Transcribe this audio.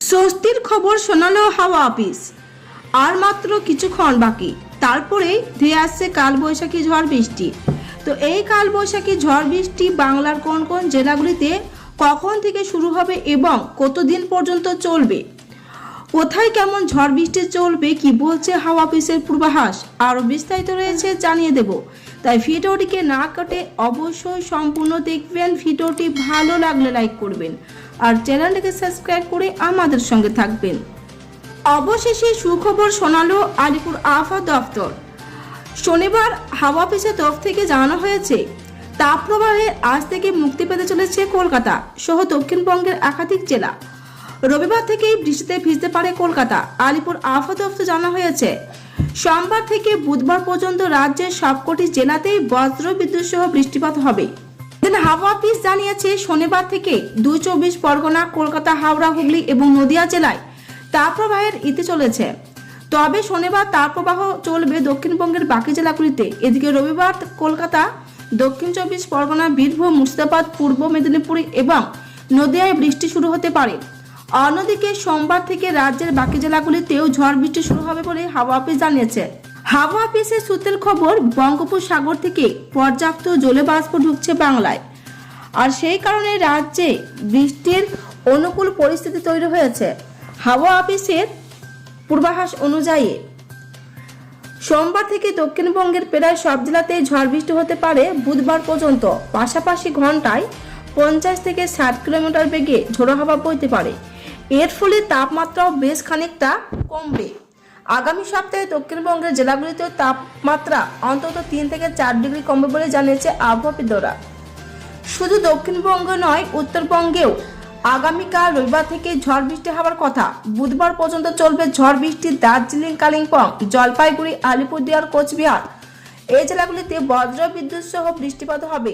স্বস্তির খবর শোনালো হাওয়া অফিস। আর মাত্র কিছুক্ষণ বাকি। তারপরেই ধেয়ে আসছে কালবৈশাখী ঝড় বৃষ্টি। তো এই কালবৈশাখী ঝড় বৃষ্টি বাংলার কোন কোন জেলাগুলিতে কখন থেকে শুরু হবে এবং কতদিন পর্যন্ত চলবে? কোথায় কেমন ঝড় বৃষ্টি চলবে, কি বলছে হাওয়া অফিসের পূর্বাভাস, আরও বিস্তারিত রয়েছে, জানিয়ে দেব। তাই ভিডিওটিকে না কাটে অবশ্যই সম্পূর্ণ দেখবেন, ভিডিওটি ভালো লাগলে লাইক করবেন, আর চ্যানেলটিকে সাবস্ক্রাইব করে আমাদের সঙ্গে থাকবেন। অবশেষে সুখবর শোনালো আলিপুর আবহাওয়া দফতর শনিবার হাওয়া অফিসের তরফ থেকে জানানো হয়েছে, তাপপ্রবাহে আজ থেকে মুক্তি পেতে চলেছে কলকাতা সহ দক্ষিণবঙ্গের একাধিক জেলা। রবিবার থেকেই বৃষ্টিতে ভিজতে পারে কলকাতা। আলিপুর আবহাওয়া দফতর জানা হয়েছে। সোমবার থেকে বুধবার পর্যন্ত রাজ্যের সবকটি জেলাতেই বজ্র বিদ্যুৎ সহ বৃষ্টিপাত হবে। হাওয়া অফিস জানিয়েছে, শনিবার থেকে দুই চব্বিশ পরগনা, কলকাতা, হাওড়া, হুগলি এবং নদিয়া জেলায় তাপপ্রবাহের ইতি চলেছে। তবে শনিবার তাপপ্রবাহ চলবে দক্ষিণবঙ্গের বাকি জেলাগুলিতে। এদিকে রবিবার কলকাতা, দক্ষিণ চব্বিশ পরগনা, বীরভূম, মুর্শিদাবাদ, পূর্ব মেদিনীপুর এবং নদিয়ায় বৃষ্টি শুরু হতে পারে। অন্যদিকে সোমবার থেকে রাজ্যের বাকি জেলাগুলিতেও ঝড় বৃষ্টি শুরু হবে বলে হাওয়া অফিস জানিয়েছে। হাওয়া অফিসের সূত্রের খবর, বঙ্গোপসাগর থেকে পর্যাপ্ত জলে বাষ্প ঢুকছে বাংলায়। আর সেই কারণে রাজ্যে বৃষ্টির অনুকূল পরিস্থিতি তৈরি হয়েছে। হাওয়া অফিসের পূর্বাভাস অনুযায়ী, সোমবার থেকে দক্ষিণবঙ্গের প্রায় সব জেলাতেই ঝড় বৃষ্টি হতে পারে বুধবার পর্যন্ত। পাশাপাশি ঘন্টায় পঞ্চাশ থেকে ষাট কিলোমিটার বেগে ঝোড়ো হাওয়া বইতে পারে। এর ফলে তাপমাত্রাও বেশ খানিকটা কমবে। আগামী সপ্তাহে দক্ষিণবঙ্গের জেলাগুলিতেও তাপমাত্রা অন্তত তিন থেকে চার ডিগ্রি কমবে বলে জানিয়েছে আবহাওয়াবিদরা শুধু দক্ষিণবঙ্গ নয়, উত্তরবঙ্গেও আগামীকাল রবিবার থেকে ঝড় বৃষ্টি হওয়ার কথা। বুধবার পর্যন্ত চলবে ঝড় বৃষ্টি দার্জিলিং, কালিম্পং, জলপাইগুড়ি, আলিপুরদুয়ার, কোচবিহার। এই জেলাগুলিতে বজ্র, বিদ্যুৎ সহ বৃষ্টিপাত হবে।